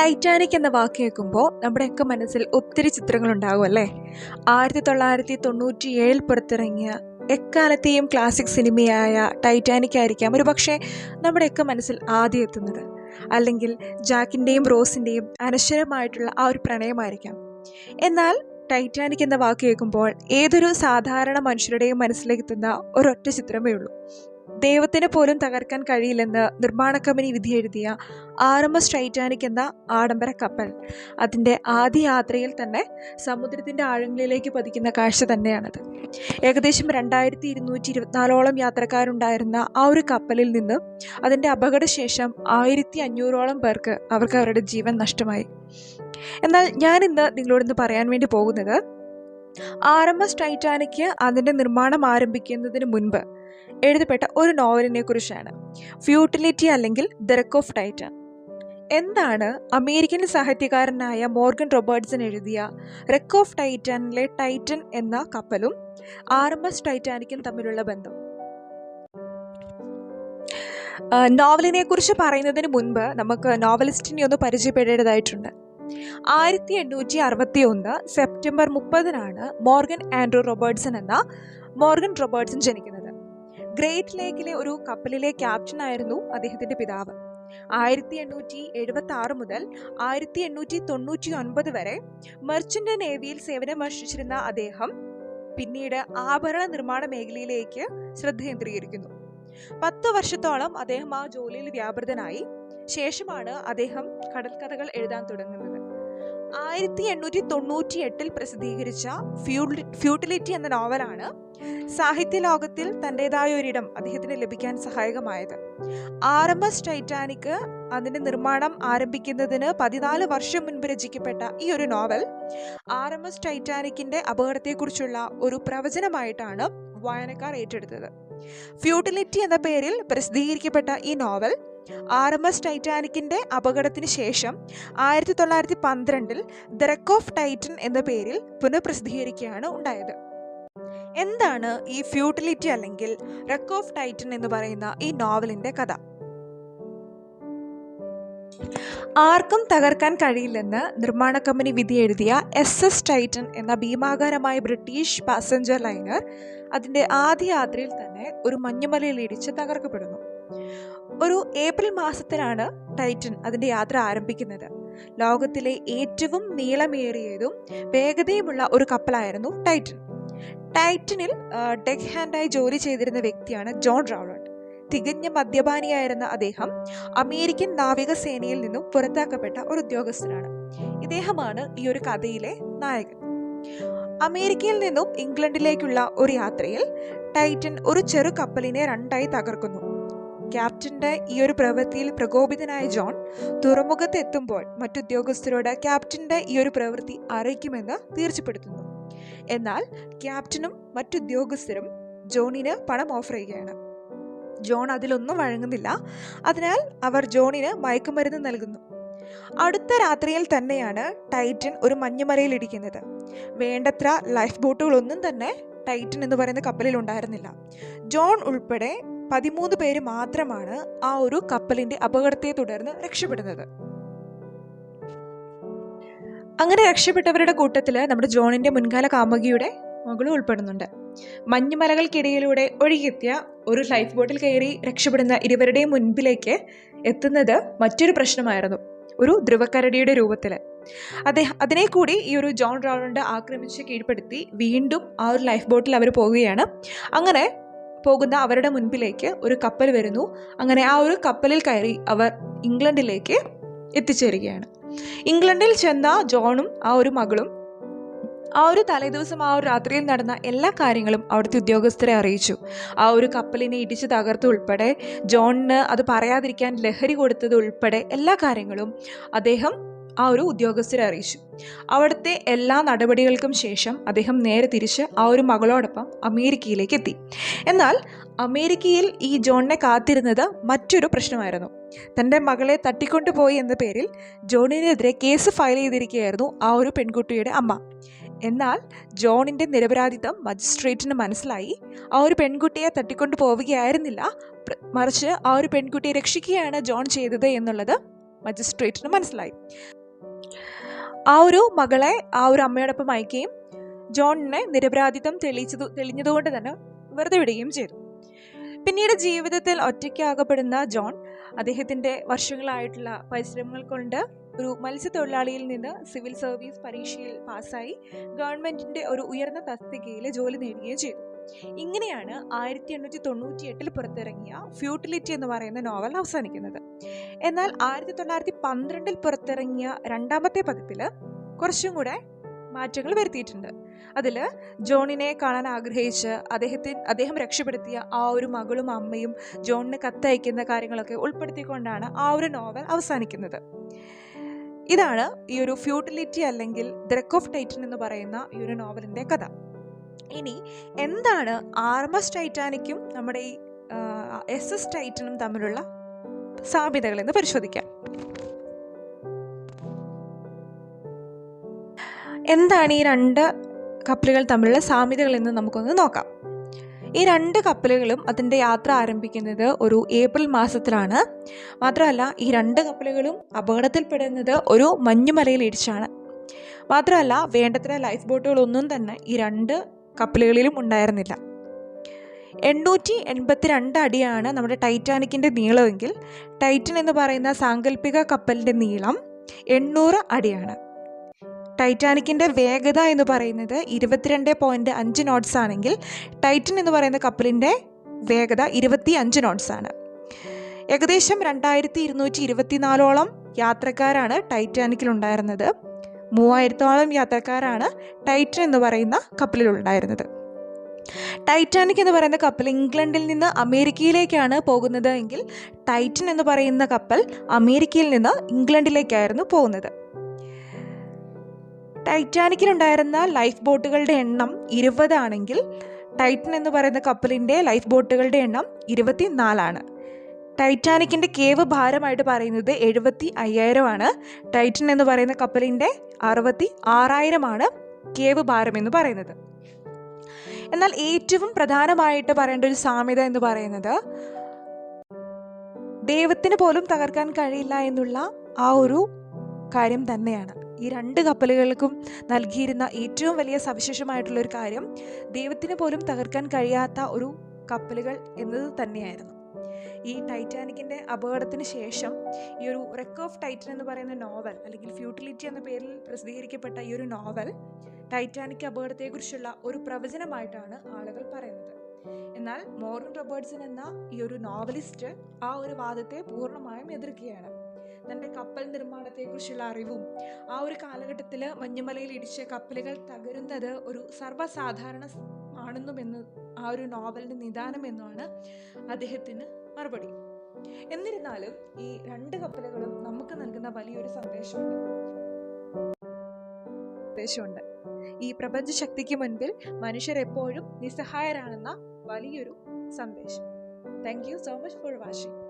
Titanic എന്ന വാക്ക് കേൾക്കുമ്പോൾ നമ്മുടെയൊക്കെ മനസ്സിൽ ഒത്തിരി ചിത്രങ്ങൾ ഉണ്ടാകും അല്ലേ? ആയിരത്തി തൊള്ളായിരത്തി തൊണ്ണൂറ്റി ഏഴിൽ പുറത്തിറങ്ങിയ എക്കാലത്തെയും ക്ലാസിക് സിനിമയായ ടൈറ്റാനിക് ആയിരിക്കാം ഒരു പക്ഷേ നമ്മുടെയൊക്കെ മനസ്സിൽ ആദ്യം എത്തുന്നത്. അല്ലെങ്കിൽ ജാക്കിന്റെയും റോസിന്റെയും അനശ്വരമായിട്ടുള്ള ആ ഒരു പ്രണയമായിരിക്കാം. എന്നാൽ ടൈറ്റാനിക് എന്ന വാക്ക് കേൾക്കുമ്പോൾ ഏതൊരു സാധാരണ മനുഷ്യരുടെയും മനസ്സിലേക്ക് എത്തുന്ന ഒരൊറ്റ ചിത്രമേ ഉള്ളൂ. ദൈവത്തിന് പോലും തകർക്കാൻ കഴിയില്ലെന്ന് നിർമ്മാണ കമ്പനി വിധിയെഴുതിയ ആർ എം എസ് ടൈറ്റാനിക് എന്ന ആഡംബര കപ്പൽ അതിന്റെ ആദ്യ യാത്രയിൽ തന്നെ സമുദ്രത്തിന്റെ ആഴങ്ങളിലേക്ക് പതിക്കുന്ന കാഴ്ച തന്നെയാണത്. ഏകദേശം രണ്ടായിരത്തി ഇരുന്നൂറ്റി ഇരുപത്തിനാലോളം യാത്രക്കാരുണ്ടായിരുന്ന ആ ഒരു കപ്പലിൽ നിന്ന് അതിന്റെ അപകടശേഷം ആയിരത്തി അഞ്ഞൂറോളം പേർക്ക് അവർക്ക് അവരുടെ ജീവൻ നഷ്ടമായി. എന്നാൽ ഞാനിന്ന് നിങ്ങളോടിന്ന് പറയാൻ വേണ്ടി പോകുന്നത് ആർ എം എസ് ടൈറ്റാനിക്ക് അതിന്റെ നിർമ്മാണം ആരംഭിക്കുന്നതിന് മുൻപ് എഴുതപ്പെട്ട ഒരു നോവലിനെ കുറിച്ചാണ് ഫ്യൂട്ടിലിറ്റി അല്ലെങ്കിൽ ദ ഓഫ് ടൈറ്റൻ. എന്താണ് അമേരിക്കൻ സാഹിത്യകാരനായ മോർഗൻ റോബർട്ട്സൺ എഴുതിയ റെക്ക് ഓഫ് ടൈറ്റാനിലെ ടൈറ്റൻ എന്ന കപ്പലും ആർ എം എസ് ടൈറ്റാനിക്കും തമ്മിലുള്ള ബന്ധം? നോവലിനെ കുറിച്ച് പറയുന്നതിന് മുൻപ് നമുക്ക് നോവലിസ്റ്റിനെ ഒന്ന് പരിചയപ്പെടേണ്ടതായിട്ടുണ്ട്. ആയിരത്തി എണ്ണൂറ്റി അറുപത്തി ഒന്ന് സെപ്റ്റംബർ മുപ്പതിനാണ് മോർഗൻ ആൻഡ്രൂ റോബർട്ട്സൺ എന്ന മോർഗൻ റോബർട്ട്സൺ ജനിക്കുന്നത്. ഗ്രേറ്റ് ലേക്കിലെ ഒരു കപ്പലിലെ ക്യാപ്റ്റൻ ആയിരുന്നു അദ്ദേഹത്തിന്റെ പിതാവ്. ആയിരത്തി എണ്ണൂറ്റി എഴുപത്തി ആറ് മുതൽ ആയിരത്തി എണ്ണൂറ്റി തൊണ്ണൂറ്റി ഒൻപത് വരെ മെർച്ചന്റ് നേവിയിൽ സേവനമനുഷ്ഠിച്ചിരുന്ന അദ്ദേഹം പിന്നീട് ആഭരണ നിർമ്മാണ മേഖലയിലേക്ക് ശ്രദ്ധ കേന്ദ്രീകരിക്കുന്നു. പത്ത് വർഷത്തോളം അദ്ദേഹം ആ ജോലിയിൽ വ്യാപൃതനായി. ശേഷമാണ് അദ്ദേഹം കടൽക്കഥകൾ എഴുതാൻ തുടങ്ങുന്നത്. ആയിരത്തി എണ്ണൂറ്റി തൊണ്ണൂറ്റി എട്ടിൽ പ്രസിദ്ധീകരിച്ച ഫ്യൂട്ടിലിറ്റി എന്ന നോവലാണ് സാഹിത്യ ലോകത്തിൽ തന്റെതായ ഒരിടം അദ്ദേഹത്തിന് ലഭിക്കാൻ സഹായകമായത്. ആർ എം എസ് അതിന്റെ നിർമ്മാണം ആരംഭിക്കുന്നതിന് പതിനാല് വർഷം മുൻപ് രചിക്കപ്പെട്ട ഈ ഒരു നോവൽ ആർ എം എസ് ടൈറ്റാനിക്കിന്റെ അപകടത്തെക്കുറിച്ചുള്ള ഒരു പ്രവചനമായിട്ടാണ് വായനക്കാർ ഏറ്റെടുത്തത്. ഫ്യൂട്ടിലിറ്റി എന്ന പേരിൽ പ്രസിദ്ധീകരിക്കപ്പെട്ട ഈ നോവൽ ആർ എം എസ് ടൈറ്റാനിക്കിന്റെ അപകടത്തിന് ശേഷം ആയിരത്തി തൊള്ളായിരത്തി പന്ത്രണ്ടിൽ ദ്രക്ക് ഓഫ് ടൈറ്റൻ എന്ന പേരിൽ പുനഃപ്രസിദ്ധീകരിക്കുകയാണ് ഉണ്ടായത്. എന്താണ് ഈ ഫ്യൂട്ടിലിറ്റി അല്ലെങ്കിൽ റെക്ക് ഓഫ് ടൈറ്റൻ എന്ന് പറയുന്ന ഈ നോവലിന്റെ കഥ? ആർക്കും തകർക്കാൻ കഴിയില്ലെന്ന് നിർമ്മാണ കമ്പനി വിധി എഴുതിയ എസ് എസ് ടൈറ്റൻ എന്ന ഭീമാകാരമായ ബ്രിട്ടീഷ് പാസഞ്ചർ ലൈനർ അതിന്റെ ആദ്യ യാത്രയിൽ തന്നെ ഒരു മഞ്ഞുമലയിൽ ഇടിച്ച് തകർക്കപ്പെടുന്നു. ഒരു ഏപ്രിൽ മാസത്തിലാണ് ടൈറ്റൻ അതിന്റെ യാത്ര ആരംഭിക്കുന്നത്. ലോകത്തിലെ ഏറ്റവും നീളമേറിയതും വേഗതയുമുള്ള ഒരു കപ്പലായിരുന്നു ടൈറ്റൻ. ടൈറ്റനിൽ ഡെക്ക് ഹാൻഡായി ജോലി ചെയ്തിരുന്ന വ്യക്തിയാണ് ജോൺ റൗളണ്ട് തികഞ്ഞ മദ്യപാനിയായിരുന്ന അദ്ദേഹം അമേരിക്കൻ നാവികസേനയിൽ നിന്നും പുറത്താക്കപ്പെട്ട ഒരു ഉദ്യോഗസ്ഥനാണ്. ഇദ്ദേഹമാണ് ഈ ഒരു കഥയിലെ നായകൻ. അമേരിക്കയിൽ നിന്നും ഇംഗ്ലണ്ടിലേക്കുള്ള ഒരു യാത്രയിൽ ടൈറ്റൻ ഒരു ചെറു കപ്പലിനെ രണ്ടായി തകർക്കുന്നു. ക്യാപ്റ്റന്റെ ഈ ഒരു പ്രവൃത്തിയിൽ പ്രകോപിതനായ ജോൺ തുറമുഖത്ത് എത്തുമ്പോൾ മറ്റുദ്യോഗസ്ഥരോട് ക്യാപ്റ്റന്റെ ഈ ഒരു പ്രവൃത്തി അറിയിക്കുമെന്ന് തീർച്ചപ്പെടുത്തുന്നു. എന്നാൽ ക്യാപ്റ്റനും മറ്റുദ്യോഗസ്ഥരും ജോണിന് പണം ഓഫർ ചെയ്യുകയാണ്. ജോൺ അതിലൊന്നും വഴങ്ങുന്നില്ല. അതിനാൽ അവർ ജോണിന് മയക്കുമരുന്ന് നൽകുന്നു. അടുത്ത രാത്രിയിൽ തന്നെയാണ് ടൈറ്റൻ ഒരു മഞ്ഞുമലയിൽ ഇടിക്കുന്നത് വേണ്ടത്ര ലൈഫ് ബോട്ടുകളൊന്നും തന്നെ ടൈറ്റൻ എന്ന് പറയുന്ന കപ്പലിൽ ഉണ്ടായിരുന്നില്ല. ജോൺ ഉൾപ്പെടെ പതിമൂന്ന് പേര് മാത്രമാണ് ആ ഒരു കപ്പലിന്റെ അപകടത്തെ തുടർന്ന് രക്ഷപ്പെടുന്നത്. അങ്ങനെ രക്ഷപ്പെട്ടവരുടെ കൂട്ടത്തിൽ നമ്മുടെ ജോണിന്റെ മുൻകാല കാമുകിയുടെ മകളും ഉൾപ്പെടുന്നുണ്ട്. മഞ്ഞുമലകൾക്കിടയിലൂടെ ഒഴുകിയെത്തിയ ഒരു ലൈഫ് ബോട്ടിൽ കയറി രക്ഷപ്പെടുന്ന ഇരുവരുടെയും മുൻപിലേക്ക് എത്തുന്നത് മറ്റൊരു പ്രശ്നമായിരുന്നു. ഒരു ധ്രുവക്കരടിയുടെ രൂപത്തിൽ അദ്ദേഹം അതിനെ കൂടി ഈ ഒരു ജോൺ റൗണ്ട് ആക്രമിച്ച് കീഴ്പ്പെടുത്തി വീണ്ടും ആ ഒരു ലൈഫ് ബോട്ടിൽ അവർ പോവുകയാണ്. അങ്ങനെ പോകുന്ന അവരുടെ മുൻപിലേക്ക് ഒരു കപ്പൽ വരുന്നു. അങ്ങനെ ആ ഒരു കപ്പലിൽ കയറി അവർ ഇംഗ്ലണ്ടിലേക്ക് എത്തിച്ചേരുകയാണ്. ഇംഗ്ലണ്ടിൽ ചെന്ന ജോണും ആ ഒരു മകളും ആ ഒരു തലേദിവസം ആ ഒരു രാത്രിയിൽ നടന്ന എല്ലാ കാര്യങ്ങളും അവിടുത്തെ ഉദ്യോഗസ്ഥരെ അറിയിച്ചു. ആ ഒരു കപ്പലിനെ ഇടിച്ചു തകർത്ത് ഉൾപ്പെടെ ജോണിന് അത് പറയാതിരിക്കാൻ ലഹരി കൊടുത്തത് ഉൾപ്പെടെ എല്ലാ കാര്യങ്ങളും അദ്ദേഹം ആ ഒരു ഉദ്യോഗസ്ഥരെ അറിയിച്ചു. അവിടുത്തെ എല്ലാ നടപടികൾക്കും ശേഷം അദ്ദേഹം നേരെ തിരിച്ച് ആ ഒരു മകളോടൊപ്പം അമേരിക്കയിലേക്ക് എത്തി. എന്നാൽ അമേരിക്കയിൽ ഈ ജോണിനെ കാത്തിരുന്നത് മറ്റൊരു പ്രശ്നമായിരുന്നു. തന്റെ മകളെ തട്ടിക്കൊണ്ടുപോയി എന്ന പേരിൽ ജോണിനെതിരെ കേസ് ഫയൽ ചെയ്തിരിക്കുകയായിരുന്നു ആ ഒരു പെൺകുട്ടിയുടെ അമ്മ. എന്നാൽ ജോണിന്റെ നിരപരാധിത്വം മജിസ്ട്രേറ്റിന് മനസ്സിലായി. ആ ഒരു പെൺകുട്ടിയെ തട്ടിക്കൊണ്ടു പോവുകയായിരുന്നില്ല. മറിച്ച് ആ ഒരു പെൺകുട്ടിയെ രക്ഷിക്കുകയാണ് ജോൺ ചെയ്തത് എന്നുള്ളത് മജിസ്ട്രേറ്റിന് മനസ്സിലായി. ആ ഒരു മകളെ ആ ഒരു അമ്മയോടൊപ്പം അയക്കുകയും ജോണിനെ നിരപരാധിത്വം തെളിയിച്ചത് തെളിഞ്ഞതുകൊണ്ട് തന്നെ വെറുതെ വിടുകയും ചെയ്തു. പിന്നീട് ജീവിതത്തിൽ ഒറ്റയ്ക്കാകപ്പെടുന്ന ജോൺ അദ്ദേഹത്തിന്റെ വർഷങ്ങളായിട്ടുള്ള പരിശ്രമങ്ങൾ കൊണ്ട് ഒരു മത്സ്യത്തൊഴിലാളിയിൽ നിന്ന് സിവിൽ സർവീസ് പരീക്ഷയിൽ പാസ്സായി ഗവൺമെന്റിന്റെ ഒരു ഉയർന്ന തസ്തികയിൽ ജോലി നേടുകയും ചെയ്തു. ഇങ്ങനെയാണ് ആയിരത്തി എണ്ണൂറ്റി തൊണ്ണൂറ്റി എട്ടിൽ പുറത്തിറങ്ങിയ ഫ്യൂട്ടിലിറ്റി എന്ന് പറയുന്ന നോവൽ അവസാനിക്കുന്നത്. എന്നാൽ ആയിരത്തി തൊള്ളായിരത്തി പന്ത്രണ്ടിൽ പുറത്തിറങ്ങിയ രണ്ടാമത്തെ പതിപ്പിൽ കുറച്ചും കൂടെ മാറ്റങ്ങൾ വരുത്തിയിട്ടുണ്ട്. അതിൽ ജോണിനെ കാണാൻ ആഗ്രഹിച്ച് അദ്ദേഹത്തെ അദ്ദേഹം രക്ഷപ്പെടുത്തിയ ആ ഒരു മകളും അമ്മയും ജോണിന് കത്തയക്കുന്ന കാര്യങ്ങളൊക്കെ ഉൾപ്പെടുത്തിക്കൊണ്ടാണ് ആ ഒരു നോവൽ അവസാനിക്കുന്നത്. ഇതാണ് ഈ ഒരു ഫ്യൂട്ടിലിറ്റി അല്ലെങ്കിൽ ദ്രക്ക് ഓഫ് ടൈറ്റൻ എന്ന് പറയുന്ന ഈ ഒരു നോവലിന്റെ കഥ. ഇനി എന്താണ് ആർ ടൈറ്റാനിക്കും നമ്മുടെ ഈ എസ് എസ് ടൈറ്റനും തമ്മിലുള്ള സാമ്യതകൾ എന്ന് പരിശോധിക്കാം. എന്താണ് ഈ രണ്ട് കപ്പലുകൾ തമ്മിലുള്ള സാമ്യതകൾ എന്ന് നമുക്കൊന്ന് നോക്കാം. ഈ രണ്ട് കപ്പലുകളും അതിന്റെ യാത്ര ആരംഭിക്കുന്നത് ഒരു ഏപ്രിൽ മാസത്തിലാണ്. മാത്രമല്ല ഈ രണ്ട് കപ്പലുകളും അപകടത്തിൽപ്പെടുന്നത് ഒരു മഞ്ഞുമലയിൽ ഇടിച്ചാണ്. മാത്രമല്ല വേണ്ടത്ര ലൈഫ് ബോട്ടുകളൊന്നും തന്നെ ഈ രണ്ട് കപ്പലുകളിലും ഉണ്ടായിരുന്നില്ല. എണ്ണൂറ്റി എൺപത്തിരണ്ട് അടിയാണ് നമ്മുടെ ടൈറ്റാനിക്കിന്റെ നീളമെങ്കിൽ ടൈറ്റൻ എന്ന് പറയുന്ന സാങ്കല്പിക കപ്പലിന്റെ നീളം എണ്ണൂറ് അടിയാണ്. ടൈറ്റാനിക്കിന്റെ വേഗത എന്ന് പറയുന്നത് ഇരുപത്തിരണ്ട് പോയിന്റ് അഞ്ച് നോട്ട്സ് ആണെങ്കിൽ ടൈറ്റൻ എന്ന് പറയുന്ന കപ്പലിന്റെ വേഗത ഇരുപത്തി അഞ്ച് നോട്ട്സ് ആണ്. ഏകദേശം രണ്ടായിരത്തി ഇരുന്നൂറ്റി ഇരുപത്തിനാലോളം യാത്രക്കാരാണ് ടൈറ്റാനിക്കിൽ ഉണ്ടായിരുന്നത്. മൂവായിരത്തോളം യാത്രക്കാരാണ് ടൈറ്റൻ എന്ന് പറയുന്ന കപ്പലിലുണ്ടായിരുന്നത്. ടൈറ്റാനിക് എന്ന് പറയുന്ന കപ്പൽ ഇംഗ്ലണ്ടിൽ നിന്ന് അമേരിക്കയിലേക്കാണ് പോകുന്നത് എങ്കിൽ ടൈറ്റൻ എന്ന് പറയുന്ന കപ്പൽ അമേരിക്കയിൽ നിന്ന് ഇംഗ്ലണ്ടിലേക്കായിരുന്നു പോകുന്നത്. ടൈറ്റാനിക്കിലുണ്ടായിരുന്ന ലൈഫ് ബോട്ടുകളുടെ എണ്ണം ഇരുപതാണെങ്കിൽ ടൈറ്റൻ എന്ന് പറയുന്ന കപ്പലിന്റെ ലൈഫ് ബോട്ടുകളുടെ എണ്ണം ഇരുപത്തി നാലാണ് ടൈറ്റാനിക്കിന്റെ കേവ് ഭാരമായിട്ട് പറയുന്നത് എഴുപത്തി അയ്യായിരമാണ്. ടൈറ്റൻ എന്ന് പറയുന്ന കപ്പലിന്റെ അറുപത്തി ആറായിരമാണ് കേവ് ഭാരം എന്ന് പറയുന്നത്. എന്നാൽ ഏറ്റവും പ്രധാനമായിട്ട് പറയേണ്ട ഒരു സാമ്യത എന്ന് പറയുന്നത് ദൈവത്തിന് പോലും തകർക്കാൻ കഴിയില്ല എന്നുള്ള ആ ഒരു കാര്യം തന്നെയാണ്. ഈ രണ്ട് കപ്പലുകൾക്കും നൽകിയിരുന്ന ഏറ്റവും വലിയ സവിശേഷമായിട്ടുള്ള ഒരു കാര്യം ദൈവത്തിന് പോലും തകർക്കാൻ കഴിയാത്ത ഒരു കപ്പലുകൾ എന്നത് തന്നെയായിരുന്നു. ഈ ടൈറ്റാനിക്കിന്റെ അപകടത്തിന് ശേഷം ഈ ഒരു റെക്ക് ഓഫ് ടൈറ്റൻ എന്ന് പറയുന്ന നോവൽ അല്ലെങ്കിൽ ഫ്യൂട്ടിലിറ്റി എന്ന പേരിൽ പ്രസിദ്ധീകരിക്കപ്പെട്ട ഈ ഒരു നോവൽ ടൈറ്റാനിക് അപകടത്തെക്കുറിച്ചുള്ള ഒരു പ്രവചനമായിട്ടാണ് ആളുകൾ പറയുന്നത്. എന്നാൽ മോർഗൻ റോബർട്ട്സൺ എന്ന ഈ ഒരു നോവലിസ്റ്റ് ആ ഒരു വാദത്തെ പൂർണമായും എതിർക്കുകയാണ്. തന്റെ കപ്പൽ നിർമ്മാണത്തെക്കുറിച്ചുള്ള അറിവും ആ ഒരു കാലഘട്ടത്തിൽ മഞ്ഞുമലയിൽ ഇടിച്ച കപ്പലുകൾ തകരുന്നത് ഒരു സർവസാധാരണ ആണെന്നുമെന്ന് ആ ഒരു നോവലിന്റെ നിദാനമെന്നാണ് അദ്ദേഹത്തിന് മറുപടി. എന്നിരുന്നാലും ഈ രണ്ട് കപ്പലുകളും നമുക്ക് നൽകുന്ന വലിയൊരു സന്ദേശമുണ്ട്. സന്ദേശമുണ്ട്. ഈ പ്രപഞ്ച ശക്തിക്ക് മുൻപിൽ മനുഷ്യർ എപ്പോഴും നിസ്സഹായരാണെന്ന വലിയൊരു സന്ദേശം. Thank you so much for watching